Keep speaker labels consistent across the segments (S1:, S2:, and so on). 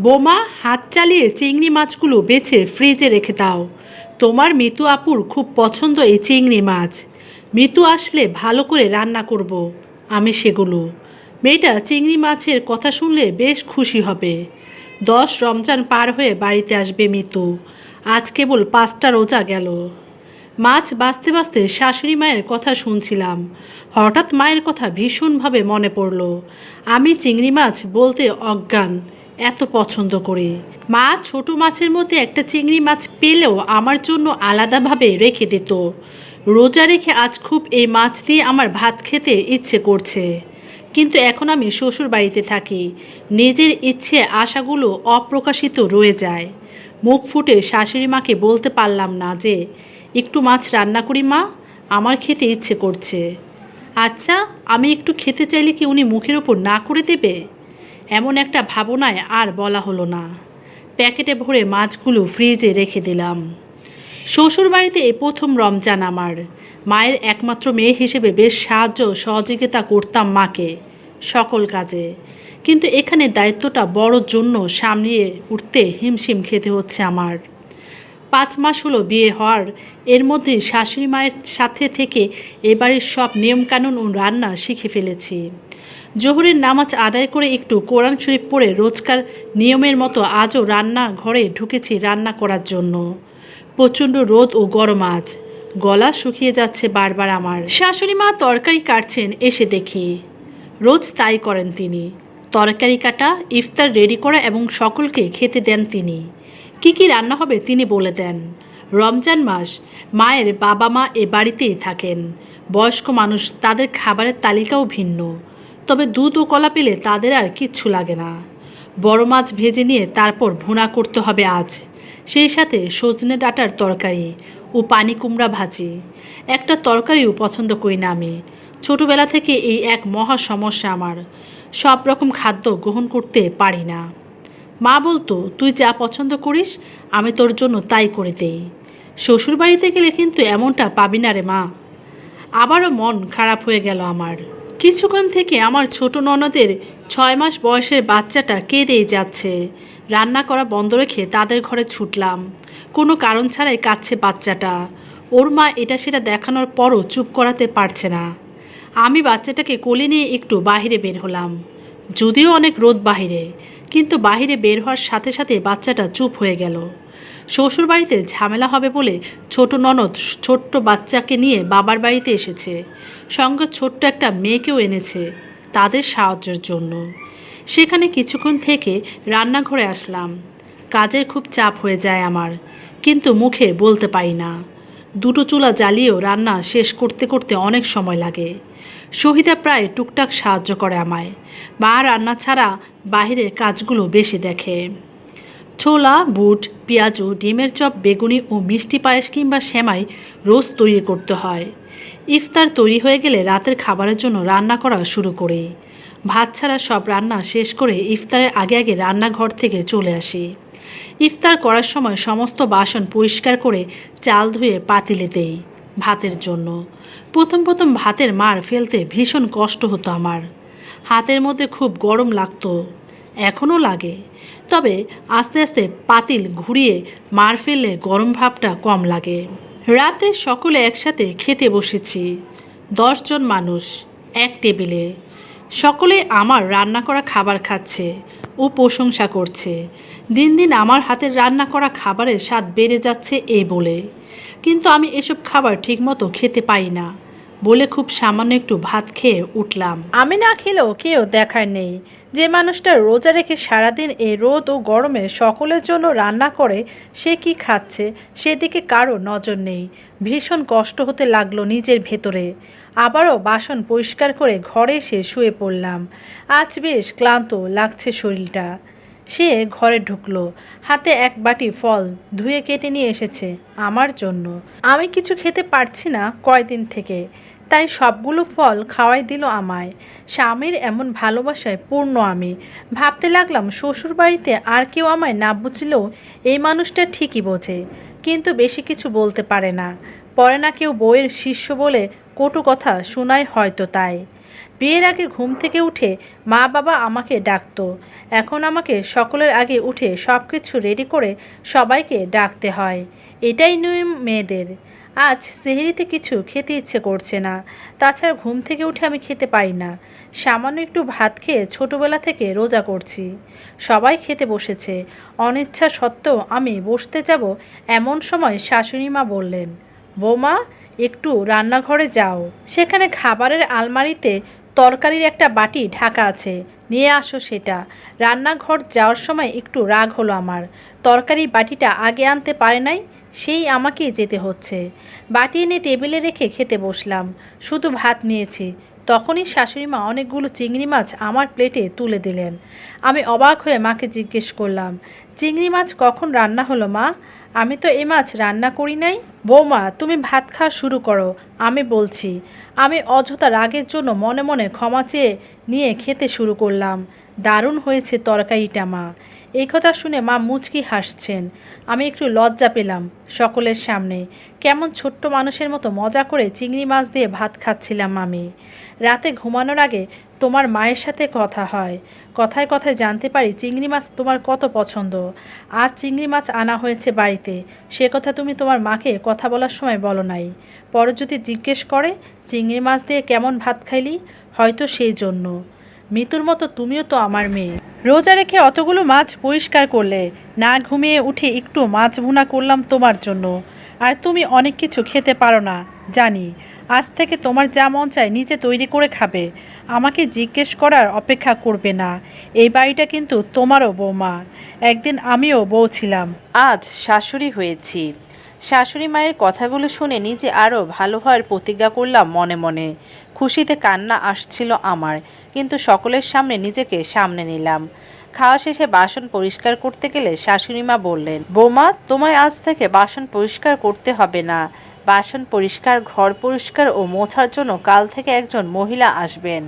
S1: বোমা, হাত চালিয়ে চিংড়ি মাছগুলো বেছে ফ্রিজে রেখে দাও। তোমার মৃত্যু আপুর খুব পছন্দ এই চিংড়ি মাছ। মৃত্যু আসলে ভালো করে রান্না করব, আমি সেগুলো। মেয়েটা চিংড়ি মাছের কথা শুনলে বেশ খুশি হবে। দশ রমজান পার হয়ে বাড়িতে আসবে মিতু। আজ কেবল পাঁচটা রোজা গেল। মাছ বাঁচতে বাঁচতে শাশুড়ি মায়ের কথা শুনছিলাম। হঠাৎ মায়ের কথা ভীষণভাবে মনে পড়ল। আমি চিংড়ি মাছ বলতে অজ্ঞান। এত পছন্দ করি। মা ছোট মাছের মধ্যে একটা চিংড়ি মাছ পেলেও আমার জন্য আলাদাভাবে রেখে দিত। রোজা রেখে আজ খুব এই মাছ দিয়ে আমার ভাত খেতে ইচ্ছে করছে। কিন্তু এখন আমি শ্বশুর বাড়িতে থাকি। নিজের ইচ্ছে আশাগুলো অপ্রকাশিত রয়ে যায়। মুখ ফুটে শাশুড়ি মাকে বলতে পারলাম না যে, একটু মাছ রান্না করি মা, আমার খেতে ইচ্ছে করছে। আচ্ছা আমি একটু খেতে চাইলে কি উনি মুখের ওপর না করে দেবে? এমন একটা ভাবনায় আর বলা হলো না। প্যাকেটে ভরে মাছগুলো ফ্রিজে রেখে দিলাম। শ্বশুর বাড়িতে প্রথম রমজান আমার। মায়ের একমাত্র মেয়ে হিসেবে বেশ সাহায্য সহযোগিতা করতাম মাকে সকল কাজে। কিন্তু এখানে দায়িত্বটা বড়োর জন্য সামলিয়ে উঠতে হিমশিম খেতে হচ্ছে আমার। পাঁচ মাস হলো বিয়ে হওয়ার। এর মধ্যে শাশুড়ি মায়ের সাথে থেকে এবারের সব নিয়মকানুন ও রান্না শিখে ফেলেছি। জোহরের নামাজ আদায় করে একটু কোরআন শরীফ পড়ে রোজকার নিয়মের মতো আজও রান্না ঘরে ঢুকেছি রান্না করার জন্য। প্রচণ্ড রোদ ও গরম আজ। গলা শুকিয়ে যাচ্ছে বারবার আমার। শাশুড়ি মা তরকারি কাটছেন, এসে দেখি। রোজ তাই করেন তিনি। তরকারি কাটা, ইফতার রেডি করা এবং সকলকে খেতে দেন তিনি। কি কি রান্না হবে তিনি বলে দেন। রমজান মাস, মায়ের বাবা মা এ বাড়িতেই থাকেন। বয়স্ক মানুষ তাদের খাবারের তালিকাও ভিন্ন। তবে দুধ ও কলা পেলে তাদের আর কিচ্ছু লাগে না। বড় মাছ ভেজে নিয়ে তারপর ভুনা করতে হবে আজ। সেই সাথে সজনে ডাটার তরকারি ও পানি কুমড়া ভাজি। একটা তরকারিও পছন্দ করি না আমি। ছোটোবেলা থেকে এই এক মহা সমস্যা আমার। সব রকম খাদ্য গ্রহণ করতে পারি না। মা বলতো, তুই যা পছন্দ করিস, আমি তোর জন্য তাই করে দেই। শ্বশুর বাড়িতে গেলে কিন্তু এমনটা পাবি না রে মা। আবারও মন খারাপ হয়ে গেল আমার। কিছুক্ষণ থেকে আমার ছোট ননদের ছয় মাস বয়সের বাচ্চাটা কেঁদেই যাচ্ছে। রান্না করা বন্ধ রেখে তাদের ঘরে ছুটলাম। কোনো কারণ ছাড়াই কাঁদছে বাচ্চাটা। ওর মা এটা সেটা দেখানোর পরও চুপ করাতে পারছে না। আমি বাচ্চাটাকে কোলে নিয়ে একটু বাহিরে বের হলাম। যদিও অনেক রোদ বাহিরে, কিন্তু বাহিরে বের হওয়ার সাথে সাথে বাচ্চাটা চুপ হয়ে গেল। শ্বশুর বাড়িতে ঝামেলা হবে বলে ছোট ননদ ছোট্ট বাচ্চাকে নিয়ে বাবার বাড়িতে এসেছে। সঙ্গে ছোট্ট একটা মেয়েকেও এনেছে তাদের সাহায্যের জন্য। সেখানে কিছুক্ষণ থেকে রান্নাঘরে আসলাম। কাজের খুব চাপ হয়ে যায় আমার, কিন্তু মুখে বলতে পারি না। দুটো চুলা জ্বালিয়েও রান্না শেষ করতে করতে অনেক সময় লাগে। শহীদা প্রায় টুকটাক সাহায্য করে আমায়। মা রান্না ছাড়া বাহিরের কাজগুলো বেশি দেখে। ছোলা, বুট, পেঁয়াজু, ডিমের চপ, বেগুনি ও মিষ্টি পায়েস কিংবা সেমাই রোজ তৈরি করতে হয়। ইফতার তৈরি হয়ে গেলে রাতের খাবারের জন্য রান্না করা শুরু করি। ভাত ছাড়া সব রান্না শেষ করে ইফতারের আগে আগে রান্নাঘর থেকে চলে আসি। ইফতার করার সময় সমস্ত বাসন পরিষ্কার করে চাল ধুয়ে পাতিলে দেই ভাতের জন্য। প্রথম প্রথম ভাতের মার ফেলতে ভীষণ কষ্ট হতো আমার। হাতের মধ্যে খুব গরম লাগতো, এখনও লাগে। তবে আস্তে আস্তে পাতিল ঘুরিয়ে মার ফেললে গরম ভাবটা কম লাগে। রাতে সকলে একসাথে খেতে বসেছি, দশজন মানুষ, এক টেবিলে। সকলে আমার রান্না করা খাবার খাচ্ছে ও প্রশংসা করছে। দিন দিন আমার হাতের রান্না করা খাবারের স্বাদ বেড়ে যাচ্ছে এই বলে। কিন্তু আমি এসব খাবার ঠিকমতো খেতে পাই না বলে খুব সামান্য একটু ভাত খেয়ে উঠলাম। আমি না খেলেও কেউ দেখার নেই। যে মানুষটা রোজা রেখে সারাদিন এই রোদ ও গরমে সকলের জন্য রান্না করে, সে কি খাচ্ছে? সেদিকে কারও নজর নেই। ভীষণ কষ্ট হতে লাগল নিজের ভেতরে। আবারও বাসন পরিষ্কার করে ঘরে এসে শুয়ে পড়লাম। আজ বেশ ক্লান্ত লাগছে শরীরটা। সে ঘরে ঢুকলো। হাতে এক বাটি ফল ধুয়ে কেটে নিয়ে এসেছে আমার জন্য। আমি কিছু খেতে পারছি না কয়দিন থেকে, তাই সবগুলো ফল খাওয়াই দিল আমায়। স্বামীর এমন ভালোবাসায় পূর্ণ আমি। ভাবতে লাগলাম শ্বশুর বাড়িতে আর কেউ আমায় না বুঝলেও এই মানুষটা ঠিকই বোঝে, কিন্তু বেশি কিছু বলতে পারে না। পরে না কেউ বইয়ের শিষ্য বলে কটু কথা শোনায় হয়তো তাই। বিয়ের আগে ঘুম থেকে উঠে মা বাবা আমাকে ডাকতো। এখন আমাকে সকলের আগে উঠে সব কিছু রেডি করে সবাইকে ডাকতে হয়। এটাই নিয়ম মেয়েদের। আজ সেহেরিতে কিছু খেতে ইচ্ছে করছে না। তাছাড়া ঘুম থেকে উঠে আমি খেতে পারি না। সামান্য একটু ভাত খেয়ে ছোটোবেলা থেকে রোজা করছি। সবাই খেতে বসেছে। অনিচ্ছা সত্ত্বেও আমি বসতে যাব এমন সময় শাশুড়ি মা বললেন বৌমা, একটু রান্নাঘরে যাও। সেখানে খাবারের আলমারিতে তরকারির একটা বাটি ঢাকা আছে। নিয়ে আসো সেটা। রান্নাঘর যাওয়ার সময় একটু রাগ হলো আমার। তরকারি বাটিটা আগে আনতে পারে নাই, সেই আমাকেই যেতে হচ্ছে। বাটি এনে টেবিলে রেখে খেতে বসলাম। শুধু ভাত নিয়েছি। তখনই শাশুড়ি মা অনেকগুলো চিংড়ি মাছ আমার প্লেটে তুলে দিলেন। আমি অবাক হয়ে মাকে জিজ্ঞেস করলাম, চিংড়ি মাছ কখন রান্না হলো মা? আমি তো এ মাছ রান্না করি নাই। বৌমা, তুমি ভাত খাওয়া শুরু করো, আমি বলছি। আমি অযথা রাগের জন্য মনে মনে ক্ষমা চেয়ে নিয়ে খেতে শুরু করলাম। দারুণ হয়েছে তরকারিটা, মা। এই কথা শুনে মা মুচকি হাসছেন। আমি একটু লজ্জা পেলাম সকলের সামনে। কেমন ছোট্ট মানুষের মতো মজা করে চিংড়ি মাছ দিয়ে ভাত খাচ্ছিলাম আমি। রাতে ঘুমানোর আগে তোমার মায়ের সাথে কথা হয়। কথায় কথায় জানতে পারি চিংড়ি মাছ তোমার কত পছন্দ। আর চিংড়ি মাছ আনা হয়েছে বাড়িতে। সে কথা তুমি তোমার মাকে কথা বলার সময় বলো নাই। পরে যদি জিজ্ঞেস করে, চিংড়ি মাছ দিয়ে কেমন ভাত খাইলি? হয়তো সেই জন্য। মৃত্যুর মতো তুমিও তো আমার মেয়ে। রোজা রেখে অতগুলো মাছ পরিষ্কার করলে, না ঘুমিয়ে উঠে একটু মাছ ভুনা করলাম তোমার জন্য। আর তুমি অনেক কিছু খেতে পারো না, জানি। আজ থেকে তোমার যা মন চায় নিজে তৈরি করে খাবে। আমাকে জিজ্ঞেস করার অপেক্ষা করবে না। এই বাড়িটা কিন্তু তোমারও বৌমা একদিন আমিও বউ ছিলাম।
S2: আজ শাশুড়ি হয়েছি। শাশুড়ি মায়ের কথাগুলো শুনে নিজে আরও ভালো হওয়ার প্রতিজ্ঞা করলাম মনে মনে। খুশিতে কান্না আসছিল আমার, কিন্তু সকলের সামনে নিজেকে সামনে নিলাম। খাওয়া শেষে বাসন পরিষ্কার করতে গেলে শাশুড়ি মা বললেন, বৌমা, তোমায় আজ থেকে বাসন পরিষ্কার করতে হবে না। বাসন পরিষ্কার, ঘর পরিষ্কার ও মোছার জন্য কাল থেকে একজন মহিলা আসবেন।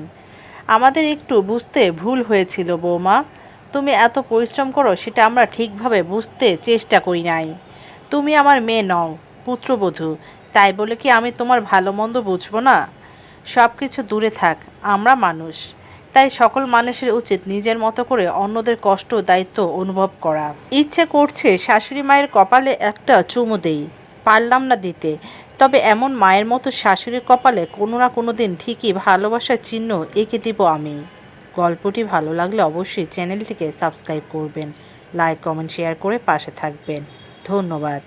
S2: আমাদের একটু বুঝতে ভুল হয়েছিল বৌমা। তুমি এত পরিশ্রম করো, সেটা আমরা ঠিকভাবে বুঝতে চেষ্টা করি নাই। তুমি আমার মেয়ে নও, পুত্রবধূ। তাই বলে কি আমি তোমার ভালো মন্দ বুঝব না? সব কিছু দূরে থাক, আমরা মানুষ। তাই সকল মানুষের উচিত নিজের মতো করে অন্যদের কষ্ট দায়িত্ব অনুভব করা। ইচ্ছে করছে শাশুড়ি মায়ের কপালে একটা চুমু দেই। পারলাম না দিতে। তবে এমন মায়ের মতো শাশুড়ির কপালে কোনো না কোনো দিন ঠিকই ভালোবাসার চিহ্ন এঁকে দিব আমি। গল্পটি ভালো লাগলে অবশ্যই চ্যানেলটিকে সাবস্ক্রাইব করবেন। লাইক, কমেন্ট, শেয়ার করে পাশে থাকবেন। ধন্যবাদ।